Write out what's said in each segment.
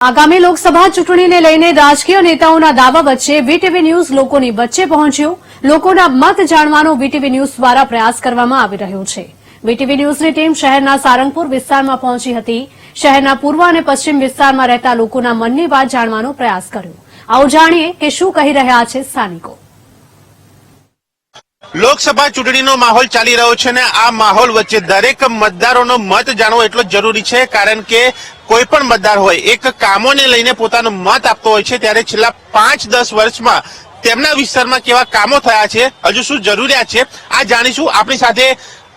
આગામી લોકસભા ચૂંટણીને લઈને રાજકીય નેતાઓના દાવા વચ્ચે વીટીવી ન્યૂઝ લોકોની વચ્ચે પહોંચ્યું. લોકોના મત જાણવાનો વીટીવી ન્યૂઝ દ્વારા પ્રયાસ કરવામાં આવી રહ્યો છે. વીટીવી ન્યૂઝની ટીમ શહેરના સારંગપુર વિસ્તારમાં પહોંચી હતી. શહેરના પૂર્વ અને પશ્ચિમ વિસ્તારમાં રહેતા લોકોના મનની વાત જાણવાનો પ્રયાસ કર્યો. આવો જાણીએ કે શું કહી રહ્યા છે સ્થાનિકો. લોકસભા ચૂંટણીનો માહોલ ચાલી રહ્યો છે ને આ માહોલ વચ્ચે દરેક મતદારોનો મત જાણવો એટલો જરૂરી છે, કારણ કે કોઈ પણ મતદાર હોય, એક કામોને લઈને પોતાનો મત આપતો હોય છે, ત્યારે છેલ્લા પાંચ, દસ વર્ષમાં તેમના વિસ્તારમાં કેવા કામો થયા છે, હજુ શું જરૂરિયાત છે, આ જાણીશું. આપણી સાથે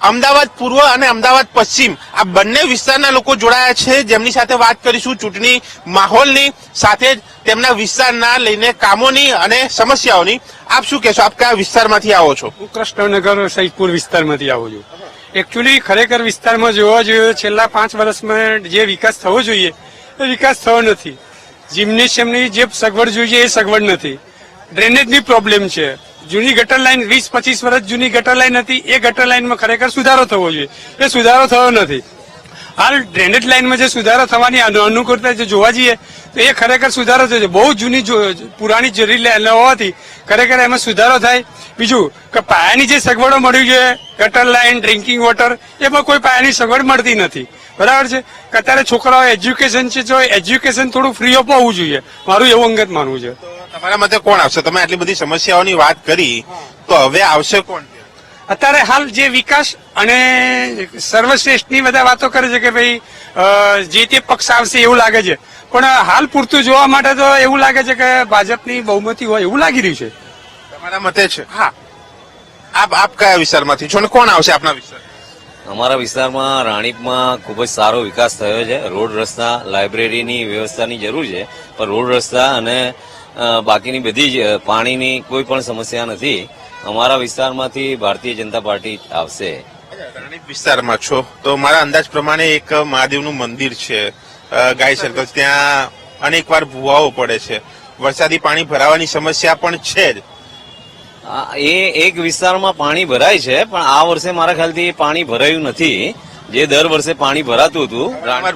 અમદાવાદ પૂર્વ અને અમદાવાદ પશ્ચિમ, આ બંને વિસ્તારના લોકો જોડાયા છે. જેમની સાથે વાત કરીશું ચૂંટણી માહોલની, સાથે જ તેમના વિસ્તારના લઈને કામોની અને સમસ્યાઓની. આપ શું કહેશો? આપ કયા વિસ્તારમાંથી આવો છો? કૃષ્ણનગર સૈદપુર વિસ્તારમાંથી આવું છું. એકચ્યુઅલી ખરેખર વિસ્તારમાં જોવા જોઈએ, છેલ્લા પાંચ વર્ષમાં જે વિકાસ થવો જોઈએ, એ વિકાસ થયો નથી. જિમ્નેશિયમની જે સગવડ જોઈએ, એ સગવડ નથી. ડ્રેનેજની પ્રોબ્લેમ છે. જૂની ગટર લાઇન વીસ પચીસ વર્ષ જૂની ગટર લાઇન હતી, એ ગટર લાઈનમાં ખરેખર સુધારો થવો જોઈએ. એ સુધારો થયો નથી. હાલ ડ્રેનેજ લાઇનમાં જે સુધારો થવાની અનુકૂળતા જે જોવા જઈએ, તો એ ખરેખર સુધારો થયો છે. બહુ જૂની પુરાણી જરી લાઈન હોવાથી ખરેખર એમાં સુધારો થાય. બીજું કે પાયાની જે સગવડો મળવી જોઈએ ગટર લાઇન ડ્રિંકિંગ વોટર એમાં કોઈ પાયાની સગવડ મળતી નથી. બરાબર છે? કે અત્યારે છોકરાઓ એજ્યુકેશન છે જો એજ્યુકેશન થોડું ફ્રી ઓફ હોવું જોઈએ. મારું એવું અંગત માનવું છે. તમારા મતે કોણ આવશે? તમે આટલી બધી સમસ્યાઓની વાત કરી તો હવે આવશે કોણ? અત્યારે હાલ જે વિકાસ અને સર્વશ્રેષ્ઠની બધા વાતો કરે છે કે ભાઈ જે તે પક્ષ આવશે એવું લાગે છે. પણ હાલ પૂરતું જોવા માટે તો એવું લાગે છે કે ભાજપની બહુમતી હોય એવું લાગી રહ્યું છે. તમારા મતે છે? હા. આપ આપ કયા વિસ્તારમાંથી છો અને કોણ આવશે આપના વિસ્તાર? અમારા વિસ્તારમાં રાણીપમાં ખૂબ જ સારો વિકાસ થયો છે. રોડ રસ્તા લાઇબ્રેરીની વ્યવસ્થાની જરૂર છે. પણ રોડ રસ્તા અને બાકીની બધી જ પાણીની કોઈ પણ સમસ્યા નથી. અમારા વિસ્તારમાંથી ભારતીય જનતા પાર્ટી આવશે. રાણીપ વિસ્તારમાં છો. તો મારા અંદાજ પ્રમાણે એક મહાદેવનું મંદિર છે. ગાય સર્કલ ત્યાં અનેક વાર ભૂવાઓ પડે છે. વરસાદી પાણી ભરાવાની સમસ્યા પણ છે જ. એ એક વિસ્તારમાં પાણી ભરાય છે પણ આ વર્ષે મારા ખ્યાલથી પાણી ભરાયું નથી. જે દર વર્ષે પાણી ભરાતું હતું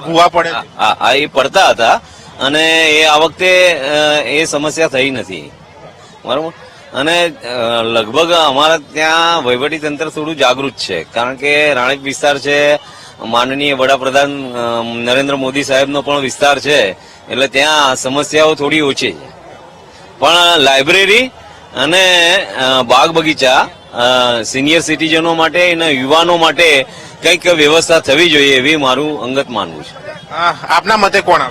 ભૂવા પડે હા, એ પડતા હતા. અને એ આ વખતે એ સમસ્યા થઈ નથી. બરાબર? અને લગભગ અમારા ત્યાં વહીવટી તંત્ર થોડું જાગૃત છે. કારણ કે રાણીપ વિસ્તાર છે માનનીય વડાપ્રધાન નરેન્દ્ર મોદી સાહેબનો પણ વિસ્તાર છે. એટલે ત્યાં સમસ્યાઓ થોડી ઓછી છે. પણ લાઇબ્રેરી અને બાગ બગીચા સિનિયર સિટીઝનો માટે અને યુવાનો માટે કંઈક વ્યવસ્થા થવી જોઈએ એવી મારું અંગત માનવું છે. આપના મતે કોણ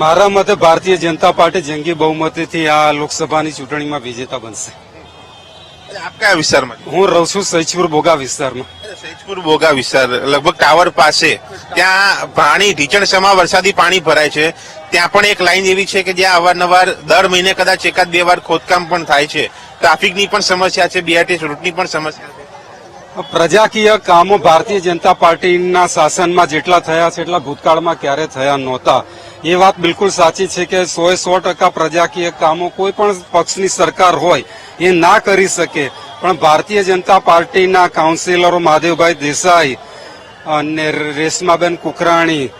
મારા મતે ભારતીય જનતા પાર્ટી જંગી બહુમતીથી આ લોકસભાની ચૂંટણીમાં વિજેતા બનશે. આપ કયા વિસ્તારમાં હું રહું છું સૈચપુર બોગા વિસ્તારમાં. સૈજપુર બોગા વિસ્તાર લગભગ ટાવર પાસે. ત્યાં પાણી ઢીચણસમાં વરસાદી પાણી ભરાય છે. ત્યાં પણ એક લાઈન એવી છે કે જ્યાં અવારનવાર દર મહિને કદાચ એકાદ બે વાર ખોદકામ પણ થાય છે. ટ્રાફિકની પણ સમસ્યા છે બીઆરટીએસ રૂટની પણ સમસ્યા છે. પ્રજાકીય કામો ભારતીય જનતા પાર્ટીના શાસનમાં જેટલા થયા છે એટલા ભૂતકાળમાં ક્યારે થયા નહોતા. એ વાત બિલકુલ સાચી છે કે સો સો ટકા પ્રજાકીય કામો કોઈ પણ પક્ષની સરકાર હોય એ ના કરી શકે. પણ ભારતીય જનતા પાર્ટીના કાઉન્સિલરો મહાદેવભાઈ દેસાઈ અને રેશમાબેન કુકરાણી,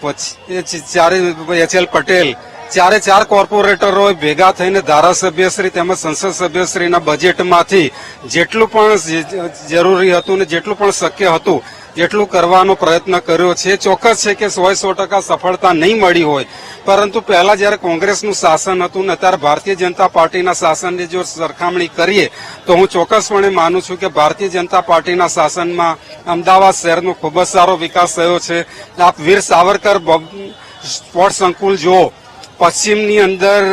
પછી ચારે એચ એલ પટેલ, ચારે ચાર કોર્પોરેટરો ભેગા થઈને ધારાસભ્યશ્રી તેમજ સંસદ સભ્યશ્રીના બજેટમાંથી જેટલું પણ જરૂરી હતું ને જેટલું પણ શક્ય હતું જેટલું કરવાનો પ્રયત્ન કર્યો છે, ચોક્કસ છે કે સો સો ટકા સફળતા નહીં મળી હોય. પરંતુ પહેલા જયારે કોંગ્રેસનું શાસન હતું ને અત્યારે ભારતીય જનતા પાર્ટીના શાસનની જો સરખામણી કરીએ, તો હું ચોક્કસપણે માનું છું કે ભારતીય જનતા પાર્ટીના શાસનમાં અમદાવાદ શહેરનો ખૂબ જ સારો વિકાસ થયો છે. આપ વીર સાવરકર બ- સ્પોર્ટ સંકુલ જુઓ. પશ્ચિમની અંદર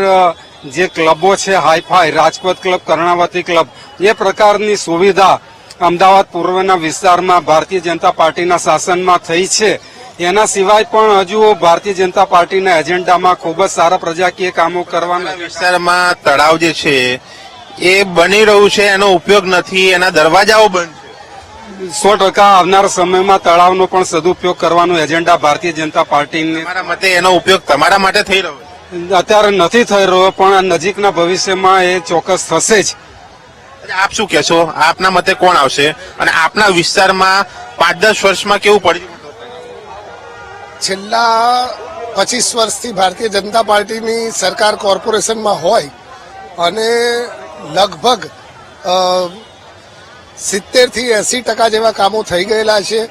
જે ક્લબો છે hi fi Rajkot club, Karnavati club, એ પ્રકારની સુવિધા અમદાવાદ પૂર્વના વિસ્તારમાં ભારતીય જનતા પાર્ટીના શાસનમાં થઈ છે. એના સિવાય પણ હજુ ભારતીય જનતા પાર્ટીના એજન્ડામાં ખૂબ જ સારા પ્રજાકીય કામો કરવાના વિસ્તારમાં તળાવ જે છે એ બની રહ્યું છે એનો ઉપયોગ નથી એના દરવાજાઓ બંધ સો ટકા આવનાર સમયમાં તળાવનો પણ સદુપયોગ કરવાનો એજન્ડા ભારતીય જનતા પાર્ટીની તમારા મતે એનો ઉપયોગ તમારા માટે થઈ રહ્યો અત્યારે નથી થઈ રહ્યો પણ નજીકના ભવિષ્યમાં એ ચોક્કસ થશે જ. આપ શું કહેશો? આપના મતે કોણ આવશે? અને આપના વિસ્તારમાં પાંચ દસ વર્ષમાં કેવું પડ્યું? છેલ્લા પચીસ વર્ષથી ભારતીય જનતા પાર્ટીની સરકાર કોર્પોરેશનમાં હોય અને લગભગ સિત્તેરથી એસી ટકા જેવા કામો થઈ ગયેલા છે.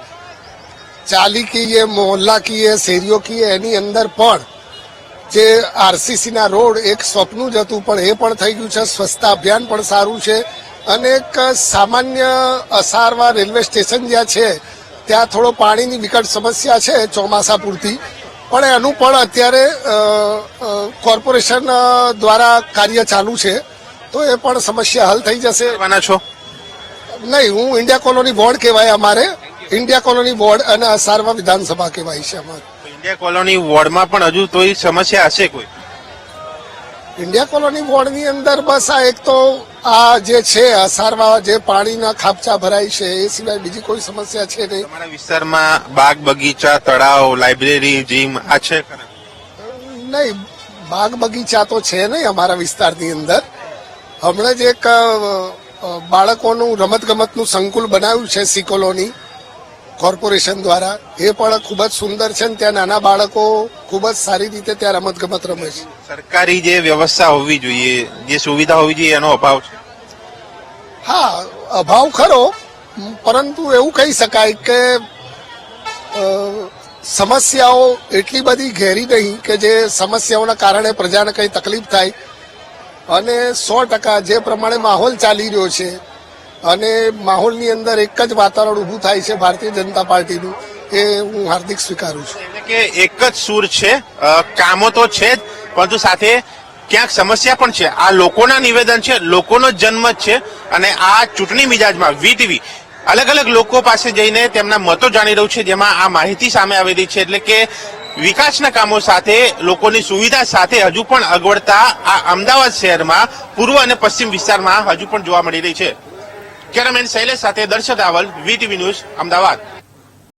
ચાલી કીએ મોહલ્લા કીએ શેરીઓ કીએ એની અંદર પણ જે આરસીસીના રોડ એક સ્વપ્નું જ હતું, પણ એ પણ થઈ ગયું છે. સ્વચ્છતા અભિયાન પણ સારું છે. અને એક સામાન્ય અસારવા રેલવે સ્ટેશન જ્યાં છે ત્યાં થોડો પાણીની વિકટ સમસ્યા છે ચોમાસા પૂરતી પણ એનું પણ અત્યારે કોર્પોરેશન દ્વારા કાર્ય ચાલુ છે. તો એ પણ સમસ્યા હલ થઈ જશે. છો? નહીં હું ઇન્ડિયા કોલોની બોર્ડ કહેવાય અમારે. ઇન્ડિયા કોલોની બોર્ડ અને અસારવા વિધાનસભા કહેવાય છે અમારે. ઇન્ડિયા કોલોની વોર્ડમાં પણ હજુ તો સમસ્યા હશે કોઈ? ઇન્ડિયા કોલોની વોર્ડની અંદર બસ આ એક તો આ જે છે અસારવા જે પાણીના ખાપચા ભરાય છે એ સિવાય બીજી કોઈ સમસ્યા છે નહીં. તમારા વિસ્તારમાં બાગ બગીચા તળાવ લાઇબ્રેરી જીમ આ છે નહીં બાગ બગીચા તો છે નહીં અમારા વિસ્તારની અંદર. હમણાં જ એક બાળકોનું રમતગમતનું સંકુલ બનાવ્યું છે સી કોલોની. કોર્પોરેશન દ્વારા એ પણ ખૂબ જ સુંદર છે ને ત્યાં નાના બાળકો ખૂબ જ સારી રીતે ત્યાં રમતગમત રમે છે. સરકારી જે વ્યવસ્થા હોવી જોઈએ જે સુવિધા હોવી જોઈએ એનો અભાવ છે? હા અભાવ ખરો પરંતુ એવું કહી શકાય કે સમસ્યાઓ એટલી બધી ઘેરી નહીં કે જે સમસ્યાઓના કારણે પ્રજાને કંઈ તકલીફ થાય. અને સો ટકા જે પ્રમાણે માહોલ ચાલી રહ્યો છે અને માહોલની અંદર એક જ વાતાવરણ ઊભું થાય છે ભારતીય જનતા પાર્ટીનું, એ હું હાર્દિક સ્વીકારું છું. કે એક જ સૂર છે કામો તો છે જ, પરંતુ સાથે ક્યાંક સમસ્યા પણ છે. આ લોકોના નિવેદન છે, લોકોનો જન્મ જ છે, અને આ ચૂંટણી મિજાજમાં વીટીવી અલગ અલગ લોકો પાસે જઈને તેમના મતો જાણી રહ્યું છે, જેમાં આ માહિતી સામે આવેલી છે. એટલે કે વિકાસના કામો સાથે, લોકોની સુવિધા સાથે હજુ પણ અગવડતા આ અમદાવાદ શહેરમાં, પૂર્વ અને પશ્ચિમ વિસ્તારમાં હજુ પણ જોવા મળી રહી છે. કેમેરામેન શૈલેષ સાથે દર્શક રાવલ વીટીવી ન્યૂઝ અમદાવાદ.